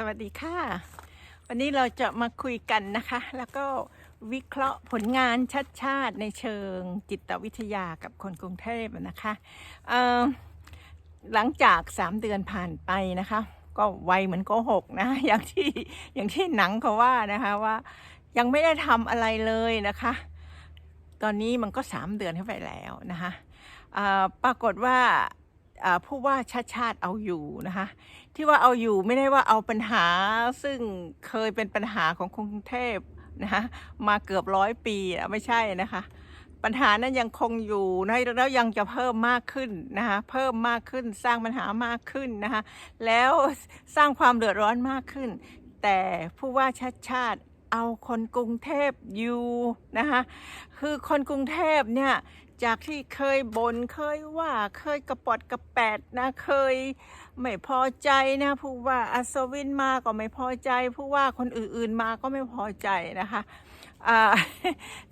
สวัสดีค่ะ วันนี้เราจะมาคุยกันนะคะ แล้วก็วิเคราะห์ผลงานชัดชาติในเชิงจิตวิทยากับคนกรุงเทพนะคะหลังจาก 3 เดือนผ่านไปนะคะ ก็ไวเหมือนโกหกนะอย่างที่อย่างที่หนังเขาว่านะคะว่ายังไม่ได้ทำอะไรเลยนะคะ ตอนนี้มันก็ 3 เดือนเข้าไปแล้วนะคะปรากฏว่าผู้ว่าชาติชาติเอาอยู่นะคะ ที่ว่าเอาอยู่ไม่ได้ว่าเอาปัญหาซึ่งเคยเป็นปัญหาของกรุงเทพนะคะมาเกือบร้อยปีอะไม่ใช่นะคะ ปัญหานั้นยังคงอยู่นะแล้วยังจะเพิ่มมากขึ้นนะคะเพิ่มมากขึ้นสร้างปัญหามากขึ้นนะคะแล้วสร้างความเดือดร้อนมากขึ้น แต่ผู้ว่าชาติชาติเอาคนกรุงเทพอยู่นะคะคือคนกรุงเทพเนี่ย จากที่เคยบน่นเคยว่าเคยกระปอดกระแปดนะเคยไม่พอใจนะผู้ว่าอัศวินมาก็ไม่พอใจผู้ว่าคนอื่นๆมาก็ไม่พอใจนะคะอ่า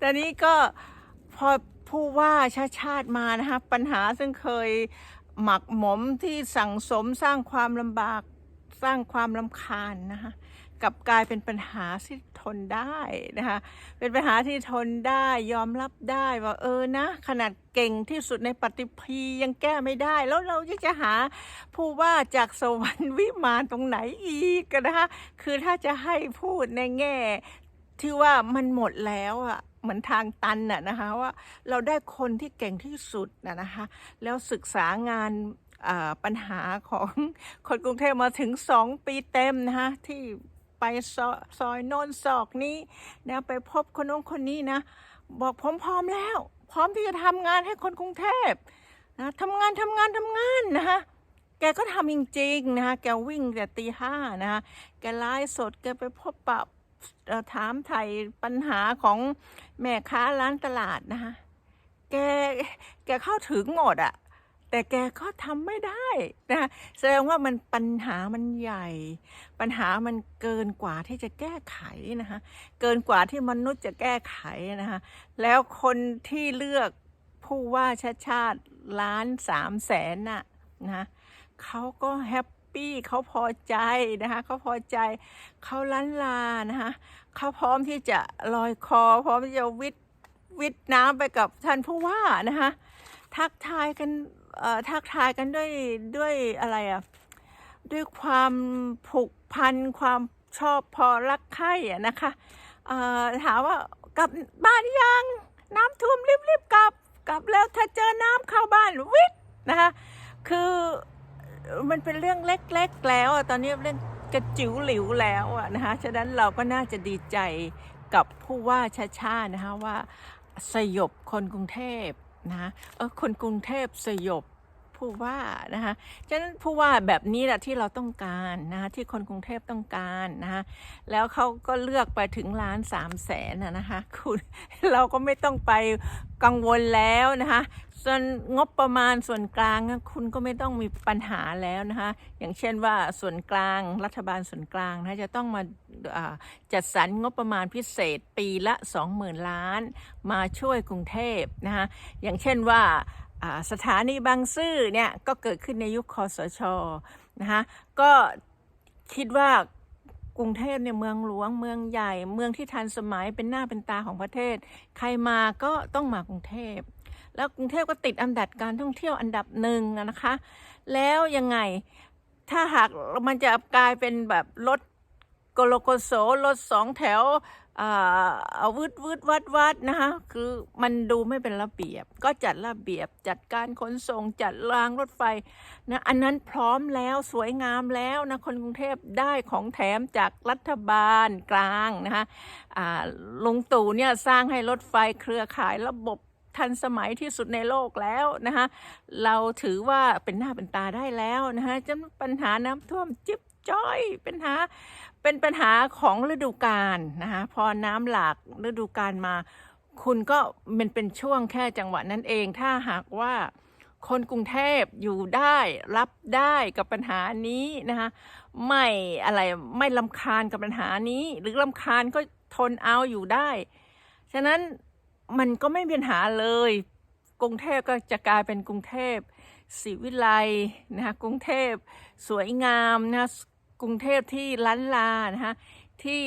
ตอนนี้ก็พอผู้ว่าชาติชาติมานะคะปัญหาซึ่งเคยหมักหมมที่สั่งสมสร้างความลำบากสร้างความลำคาญนะคะ กลับกลายเป็นปัญหาที่ทนได้นะคะ เป็นปัญหาที่ทนได้ยอมรับได้ว่าเออนะ ขนาดเก่งที่สุดในปฏิพียังแก้ไม่ได้ แล้วเราจะหาผู้ว่าจากสวรรค์วิมานตรงไหนอีกนะคะคือถ้าจะให้พูดในแง่ที่ว่ามันหมดแล้วอะเหมือนทางตันอะนะคะว่าเราได้คนที่เก่งที่สุดนะนะคะ แล้วศึกษางานปัญหาของคนกรุงเทพมาถึงสองปีเต็มนะคะที่ ไปซอยซอยโน่นซอกนี้นะไปพบคนโน้นคนนี้นะ บอกผมพร้อมแล้ว พร้อมที่จะทำงานให้คนกรุงเทพนะทำงานทำงานทำงานนะคะแกก็ทำจริงๆนะคะแกวิ่งแต่ตีห้านะคะแกไลฟ์สดแกไปพบปะเอ่อถามไถ่ปัญหาของแม่ค้าร้านตลาดนะคะแกแกเข้าถึงหมดอะ แต่แกก็ทำไม่ได้นะคะแสดงว่ามันปัญหามันใหญ่ ปัญหามันเกินกว่าที่จะแก้ไขนะคะเกินกว่าที่มนุษย์จะแก้ไขนะคะแล้วคนที่เลือกผู้ว่าชาติชาติล้านสามแสนน่ะนะเขาก็แฮปปี้เขาพอใจนะคะเขาพอใจเขาล้านลานะคะเขาพร้อมที่จะลอยคอ พร้อมที่จะวิทวิทน้ำไปกับท่านผู้ว่านะคะทักทายกัน ทักทายกันด้วยด้วยอะไรอะด้วยความผูกพันความชอบพอรักใคร่อะนะคะเออถามว่ากลับบ้านยังน้ำท่วมรีบๆกลับกลับแล้วถ้าเจอน้ำเข้าบ้านวิทนะคะคือมันเป็นเรื่องเล็กๆแล้วอะตอนนี้เรื่องกระจิ๋วหลิวแล้วอะนะคะฉะนั้นเราก็น่าจะดีใจกับผู้ว่าชาชานะคะว่าสยบคนกรุงเทพ นะคะเออคนกรุงเทพสยบ ผู้ว่านะคะฉะนั้นผู้ว่าแบบนี้แหละที่เราต้องการนะคะที่คนกรุงเทพต้องการนะคะแล้วเขาก็เลือกไปถึงล้านสามแสนนะนะคะคุณเราก็ไม่ต้องไปกังวลแล้วนะคะส่วนงบประมาณส่วนกลางคุณก็ไม่ต้องมีปัญหาแล้วนะคะอย่างเช่นว่าส่วนกลางรัฐบาลส่วนกลางนะจะต้องมาาจัดสรรงบประมาณพิเศษปีละ 20,000 ล้าน มาช่วยกรุงเทพนะคะอย่างเช่นว่า สถานีบางซื่อเนี่ยก็เกิดขึ้นในยุคคอสชนะคะก็คิดว่ากรุงเทพเนี่ยเมืองหลวงเมืองใหญ่ เมืองที่ทันสมัยเป็นหน้าเป็นตาของประเทศ ใครมาก็ต้องมากรุงเทพ แล้วกรุงเทพก็ติดอันดับการท่องเที่ยวอันดับหนึ่งนะคะ แล้วยังไงถ้าหากมันจะกลายเป็นแบบรถโกโลโกโสรถสองแถว อาเอาวืดวืดวัดวัดนะคะคือมันดูไม่เป็นระเบียบ ก็จัดระเบียบจัดการขนส่งจัดรางรถไฟนะอันนั้นพร้อมแล้วสวยงามแล้วนะคนกรุงเทพได้ของแถมจากรัฐบาลกลางนะคะอ่าลุงตู่เนี่ยสร้างให้รถไฟเครือข่ายระบบทันสมัยที่สุดในโลกแล้วนะคะเราถือว่าเป็นหน้าเป็นตาได้แล้วนะคะจะปัญหาน้ำท่วมจิ๊บ จ้อยปัญหาเป็นปัญหาของฤดูกาลนะคะพอน้ำหลากฤดูกาลมา คุณก็มันเป็นช่วงแค่จังหวะนั้นเองถ้าหากว่าคนกรุงเทพอยู่ได้รับได้กับปัญหานี้นะคะไม่อะไรไม่ลำคาญกับปัญหานี้ หรือลำคาญก็ทนเอาอยู่ได้ ฉะนั้นมันก็ไม่มีปัญหาเลย กรุงเทพก็จะกลายเป็นกรุงเทพศรีวิไลนะคะกรุงเทพสวยงามนะ กรุงเทพที่ล้านลานะคะที่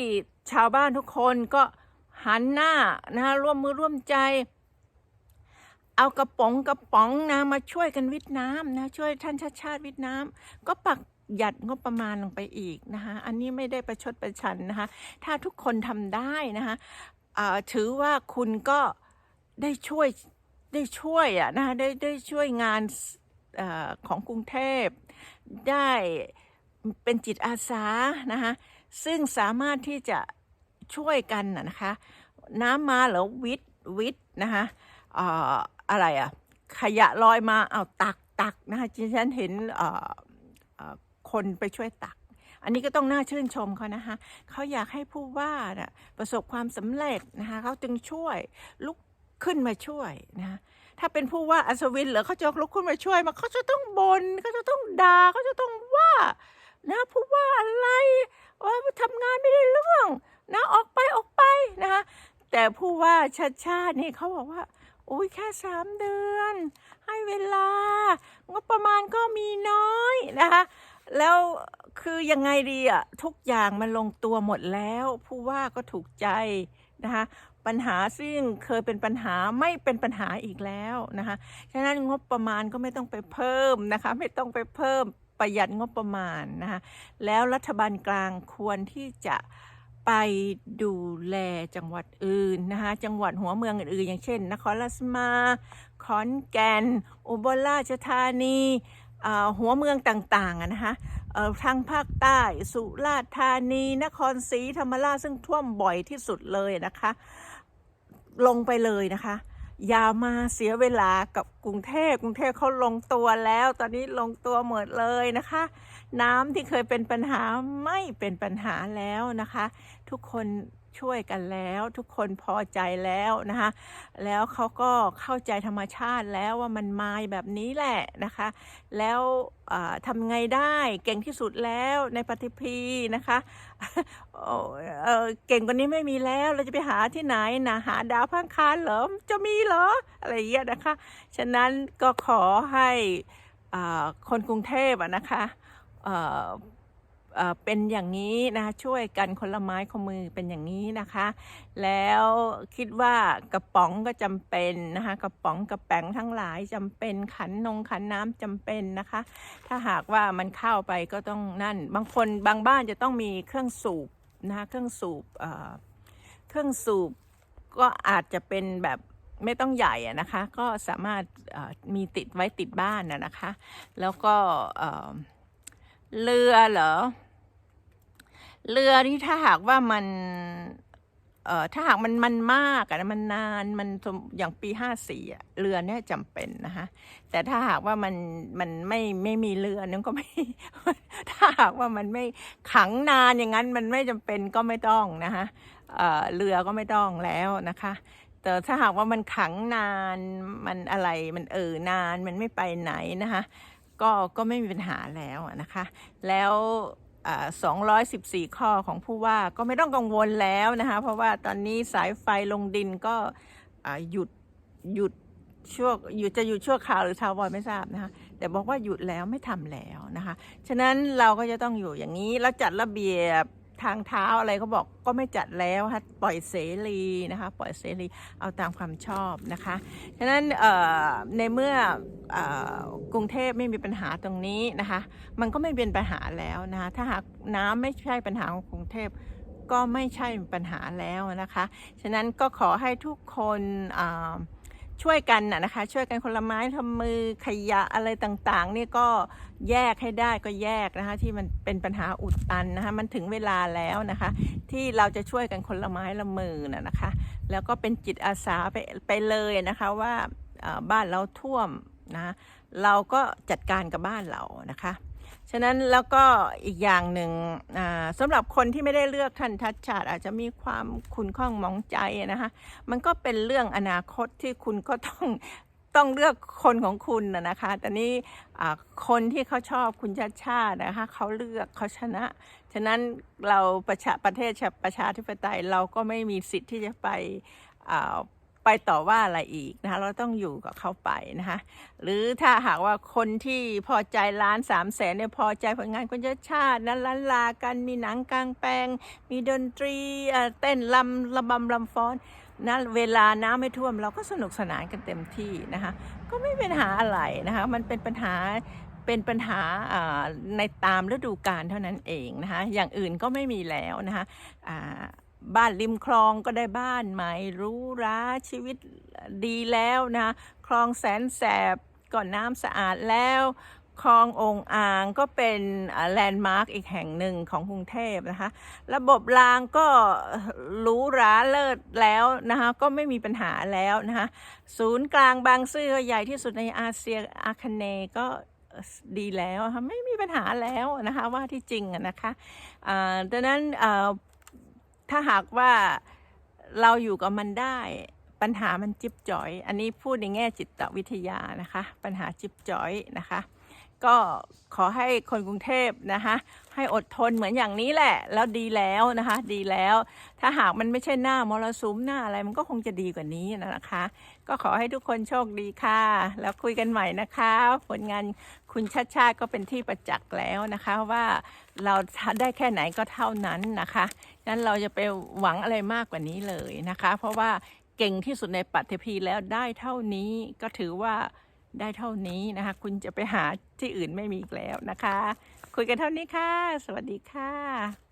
ชาวบ้านทุกคนก็หันหน้านะคะร่วมมือร่วมใจ เอากระป๋องกระป๋องนะมาช่วยกันวิทย์น้ำนะช่วยท่านชาติชาติวิทย์น้ำก็ปักหยัดงบประมาณลงไปอีกนะคะอันนี้ไม่ได้ประชดประชันนะคะถ้าทุกคนทำได้นะคะถือว่าคุณก็ได้ช่วยได้ช่วยอะนะคะได้ได้ช่วยงานอของกรุงเทพได้ เป็นจิตอาสานะคะซึ่งสามารถที่จะช่วยกันนะคะน้ำมาแล้ววิทย์วิทย์นะคะออะไรอะขยะลอยมาเอาตักตักนะคะที่ฉันเห็นคนไปช่วยตัก อันนี้ก็ต้องน่าชื่นชมเขานะคะเขาอยากให้ผู้ว่านะประสบความสำเร็จนะคะเขาจึงช่วยลุกขึ้นมาช่วยนะคะถ้าเป็นผู้ว่าอัศวินเหรอเขาจะลุกขึ้นมาช่วยมาเขาจะต้องบน่นเขาจะต้องด่าเขาจะต้องว่า นะผู้ว่าอะไรว่าทำงานไม่ได้เรื่องนะออกไปออกไปนะคะแต่ผู้ว่าชาติชาตินี่เขาบอกว่าโอ้ยแค่สามเดือน ให้เวลางบประมาณก็มีน้อยนะคะแล้วคือยังไงดีอะทุกอย่างมันลงตัวหมดแล้ว ผู้ว่าก็ถูกใจนะคะปัญหาซึ่งเคยเป็นปัญหาไม่เป็นปัญหาอีกแล้วนะคะฉะนั้นงบประมาณก็ไม่ต้องไปเพิ่มนะคะ ไม่ต้องไปเพิ่ม ประหยัดงบประมาณนะคะแล้วรัฐบาลกลางควรที่จะไปดูแลจังหวัดอื่นนะคะจังหวัดหัวเมืองอื่นๆ อย่างเช่น นครราชสีมาขอนแก่น อุบลราชธานีหัวเมืองต่างๆนะคะทางภาคใต้สุราษฎร์ธานี นครศรีธรรมราชซึ่งท่วมบ่อยที่สุดเลยนะคะ ลงไปเลยนะคะ อย่ามาเสียเวลากับกรุงเทพกรุงเทพเขาลงตัวแล้ว ตอนนี้ลงตัวหมดเลยนะคะ น้ำที่เคยเป็นปัญหาไม่เป็นปัญหาแล้วนะคะ ทุกคน ช่วยกันแล้ว ทุกคนพอใจแล้วนะคะแล้วเขาก็เข้าใจธรรมชาติแล้วว่ามันมาแบบนี้แหละนะคะ แล้วทำไงได้เก่งที่สุดแล้วในปฏิพีนะคะเเก่งกว่านี้ไม่มีแล้วเราจะไปหาที่ไหนนะหาดาวพังคารเหรอจะมีเหรออะไรเงี้ยนะคะ ฉะนั้นก็ขอให้คนกรุงเทพนะคะ เป็นอย่างนี้นะคะช่วยกันคนละไม้คนมือเป็นอย่างนี้นะคะ แล้วคิดว่ากระป๋องก็จำเป็นนะคะกระป๋องกระแป๋งทั้งหลายจำเป็นขันนงขันน้ำจำเป็นนะคะ ถ้าหากว่ามันเข้าไปก็ต้องนั่น บางคนบางบ้านจะต้องมีเครื่องสูบนะคะเครื่องสูบเเครื่องสูบก็อาจจะเป็นแบบไม่ต้องใหญ่นะคะ ก็สามารถมีติดไว้ติดบ้านนะนะคะ แล้วก็เรือเหรอ เรือนี่ถ้าหากว่ามัน เอ่อถ้าหากมันมันมากอะนะมันนานมันสมอย่างปีห้าสี่อะเรือเนี่ยจำเป็นนะคะแต่ถ้าหากว่ามันมันไม่ไม่มีเรือนั้นก็ไม่ ถ้าหากว่ามันไม่ขังนานอย่างนั้น มันไม่จำเป็นก็ไม่ต้องนะคะเอ่อเรือก็ไม่ต้องแล้วนะคะแต่ถ้าหากว่ามันขังนานมันอะไรมันเออนานมันไม่ไปไหนนะคะก็ก็ไม่มีปัญหาแล้วนะคะ แล้ว 214 ข้อของผู้ว่าก็ไม่ต้องกังวลแล้วนะคะ เพราะว่าตอนนี้สายไฟลงดินก็หยุดหยุดชั่วหยุดจะหยุดชั่วคราวหรือทาวรไม่ทราบนะคะแต่บอกว่าหยุดแล้วไม่ทำแล้วนะคะ ฉะนั้นเราก็จะต้องอยู่อย่างนี้แล้วจัดระเบียบ ทางเท้าอะไรเขาบอกก็ไม่จัดแล้วค่ะปล่อยเสรีนะคะ ปล่อยเสรีเอาตามความชอบนะคะฉะนั้นในเมื่ออกรุงเทพไม่มีปัญหาตรงนี้นะคะ มันก็ไม่เป็นปัญหาแล้วนะคะถ้าหากน้ำไม่ใช่ปัญหาของกรุงเทพก็ไม่ใช่ปัญหาแล้วนะคะ ฉะนั้นก็ขอให้ทุกคนอ่า ช่วยกันนะนะคะ ช่วยกันคนละไม้ทำมือขยะอะไรต่างๆ นี่ก็แยกให้ได้ก็แยกนะคะ ที่มันเป็นปัญหาอุดตันนะคะมันถึงเวลาแล้วนะคะ ที่เราจะช่วยกันคนละไม้ละมือนะนะคะ แล้วก็เป็นจิตอาสาไปไปเลยนะคะว่าบ้านเราท่วมนะเราก็จัดการกับบ้านเรานะคะ ฉะนั้นแล้วก็อีกอย่างหนึ่งสำหรับคนที่ไม่ได้เลือกท่านทัดชาติ อาจจะมีความคุณข้องมองใจนะคะมันก็เป็นเรื่องอนาคตที่คุณก็ต้องต้องเลือกคนของคุณนะนะคะแต่นี้อ่คนที่เขาชอบคุณชาติชาตินะคะเขาเลือกเขาชนะ ฉะนั้นเราประชาประเทศประชาธิปไตยเราก็ไม่มีสิทธิ์ที่จะไป ไปต่อว่าอะไรอีกนะคะ เราต้องอยู่กับเขาไปนะคะ หรือถ้าหากว่าคนที่พอใจล้านสามแสนเนี่ยพอใจผลงานคนชาชาตินั้นล้านลากันมีหนังกลางแปลง มีดนตรีเอ่อเต้นลำระบำลำฟ้อนนะเวลาน้ำไม่ท่วมเราก็สนุกสนานกันเต็มที่นะคะ ก็ไม่เป็นปัญหาอะไรนะคะ มันเป็นปัญหาเป็นปัญหาอ่าในตามฤดูกาลเท่านั้นเองนะคะ อย่างอื่นก็ไม่มีแล้วนะคะอ่า บ้านริมคลองก็ได้บ้านใหม่รู้ราชีวิตดีแล้วนะ คลองแสนแสบก่อนน้ำสะอาดแล้ว คลององอ่างก็เป็นแลนด์มาร์กอีกแห่งหนึ่งของกรุงเทพนะคะ ระบบรางก็รูหราเลิศแล้วนะคะ ก็ไม่มีปัญหาแล้วนะคะ ศูนย์กลางบางซื่อใหญ่ที่สุดในอาเซียอาคเนก็ดีแล้วค่ะไม่มีปัญหาแล้วนะคะว่าที่จริงนะคะดังนั้น ถ้าหากว่าเราอยู่กับมันได้ ปัญหามันจิบจ่อย อันนี้พูดในแง่จิตวิทยานะคะ ปัญหาจิบจ่อยนะคะ ก็ขอให้คนกรุงเทพนะคะให้อดทนเหมือนอย่างนี้แหละ แล้วดีแล้วนะคะ ดีแล้ว ถ้าหากมันไม่ใช่หน้ามรสุมหน้าอะไรมันก็คงจะดีกว่านี้นะคะ ก็ขอให้ทุกคนโชคดีค่ะ แล้วคุยกันใหม่นะคะ ผลงานคุณชาติชาติก็เป็นที่ประจักษ์แล้วนะคะว่าเราได้แค่ไหนก็เท่านั้นนะคะนั้นเราจะไปหวังอะไรมากกว่านี้เลยนะคะ เพราะว่าเก่งที่สุดในปัตตภีแล้วได้เท่านี้ก็ถือว่าได้เท่านี้นะคะ คุณจะไปหาที่อื่นไม่มีอีกแล้วนะคะ คุยกันเท่านี้ค่ะ สวัสดีค่ะ